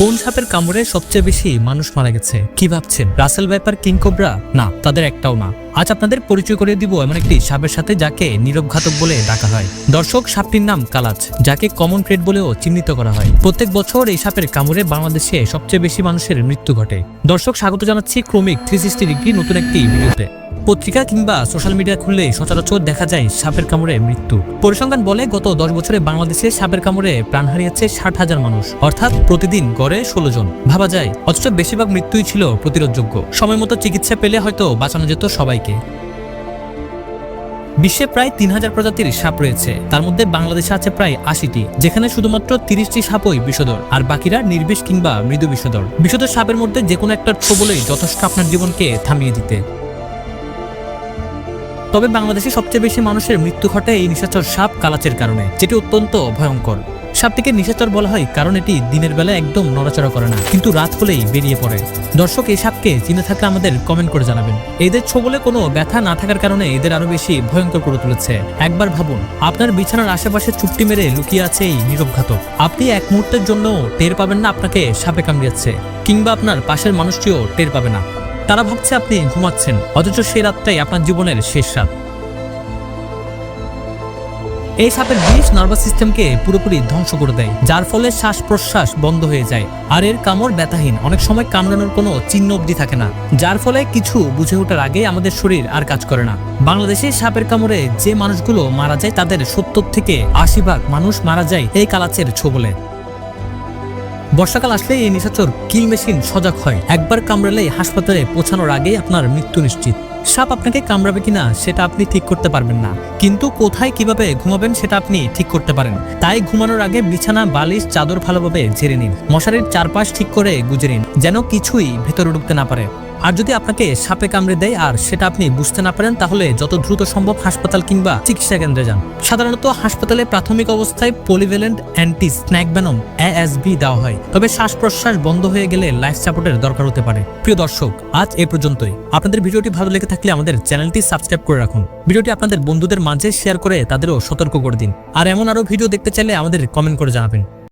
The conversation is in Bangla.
কোন সাপের কামড়ে সবচেয়ে বেশি মানুষ মারা গেছে? কি ভাবছেন? Russell viper, king cobra? না, তাদের একটাও না। আজ আপনাদের পরিচয় করে দিব এমন একটি সাপের সাথে যাকে নীরব ঘাতক বলে ডাকা হয়। দর্শক, সাপটির নাম কালাচ যাকে কমন ক্রেট বলেও চিহ্নিত করা হয়। প্রত্যেক বছর এই সাপের কামড়ে বাংলাদেশে সবচেয়ে বেশি মানুষের মৃত্যু ঘটে। দর্শক, স্বাগত জানাচ্ছি ক্রমিক থ্রি সিক্সটি ডিগ্রি নতুন একটি ভিডিওতে। পত্রিকা কিংবা সোশ্যাল মিডিয়া খুললে সচরাচর দেখা যায় সাপের কামড়ে মৃত্যু। পরিসংখ্যান বলে, গত দশ বছরে বাংলাদেশে সাপের কামড়ে প্রাণ হারিয়েছে ষাট হাজার মানুষ। অর্থাৎ প্রতিদিন গড়ে ষোলো জন। ভাবা যায়, অথচ বেশিরভাগ মৃত্যুই ছিল প্রতিরোধযোগ্য। সময় মতো চিকিৎসা পেলে হয়তো বাঁচানো যেত সবাইকে। বিশ্বে প্রায় তিন হাজার প্রজাতির সাপ রয়েছে। তার মধ্যে বাংলাদেশে আছে প্রায় আশিটি, যেখানে শুধুমাত্র তিরিশটি সাপই বিষধর, আর বাকিরা নির্বিষ কিংবা মৃদু বিষধর। বিষধর সাপের মধ্যে যে কোনো একটা ছোবলেই যথেষ্ট আপনার জীবনকে থামিয়ে দিতে। তবে বাংলাদেশে সবচেয়ে বেশি মানুষের মৃত্যু ঘটে এই নিশাচর সাপ কালাচের কারণে, যেটি অত্যন্ত ভয়ঙ্কর। সাপটিকে নিশাচর বলা হয় কারণ এটি দিনের বেলা একদম নড়াচড়া করে না, কিন্তু রাত হলেই বেরিয়ে পড়ে। দর্শক, এই সাপকে চিনে থাকলে আমাদের কমেন্ট করে জানাবেন। এদের ছোবলে কোনো ব্যথা না থাকার কারণে এদের আরও বেশি ভয়ঙ্কর করে তুলেছে। একবার ভাবুন, আপনার বিছানার আশেপাশে চুপটি মেরে লুকিয়ে আছে এই নীরব ঘাতক। আপনি এক মুহূর্তের জন্য টের পাবেন না আপনাকে সাপে কামড়িয়েছে, কিংবা আপনার পাশের মানুষটিও টের পাবে না। তারা ভাবছে আপনি ঘুমাচ্ছেন। অথচ সেই রাতটাই আপনার জীবনের শেষ রাত। এই সাপের বিষ নার্ভাস সিস্টেমকে পুরোপুরি ধ্বংস করে দেয়, যার ফলে শ্বাস প্রশ্বাস বন্ধ হয়ে যায়। আর এর কামড় ব্যথাহীন, অনেক সময় কামড়ানোর কোনো চিহ্ন অবধি থাকে না, যার ফলে কিছু বুঝে ওঠার আগে আমাদের শরীর আর কাজ করে না। বাংলাদেশে সাপের কামড়ে যে মানুষগুলো মারা যায়, তাদের সত্তর থেকে আশি ভাগ মানুষ মারা যায় এই কালাচের ছোবলে। বর্ষাকাল আসলে এই নিশাচর কিল মেশিন সজাগ হয়। একবার কামড়ালে হাসপাতালে পৌঁছানোর আগে আপনার মৃত্যু নিশ্চিত। সাপ আপনাকে কামড়াবে কিনা সেটা আপনি ঠিক করতে পারবেন না। কিন্তু কোথায় কীভাবে ঘুমাবেন সেটা আপনি ঠিক করতে পারেন। তাই ঘুমানোর আগে বিছানা, বালিশ, চাদর ভালোভাবে ঝেড়ে নিন। মশারির চারপাশ ঠিক করে গুজে নিন, যেন কিছুই ভেতরে ঢুকতে না পারে। আর যদি আপনাকে সাপে কামড়ে দেয় আর সেটা আপনি বুঝতে না পারেন, তাহলে যত দ্রুত সম্ভব হাসপাতাল কিংবা চিকিৎসা কেন্দ্রে যান। সাধারণত হাসপাতালে প্রাথমিক অবস্থায় polyvalent anti snake venom ASV দেওয়া হয়। তবে শ্বাস প্রশ্বাস বন্ধ হয়ে গেলে লাইফ সাপোর্টের দরকার হতে পারে। প্রিয় দর্শক, আজ এ পর্যন্তই। আপনাদের ভিডিওটি ভালো লেগে থাকলে আমাদের চ্যানেলটি সাবস্ক্রাইব করে রাখুন। ভিডিওটি আপনাদের বন্ধুদের মাঝে শেয়ার করে তাদেরও সতর্ক করে দিন। আর এমন আরও ভিডিও দেখতে চাইলে আমাদের কমেন্ট করে জানাবেন।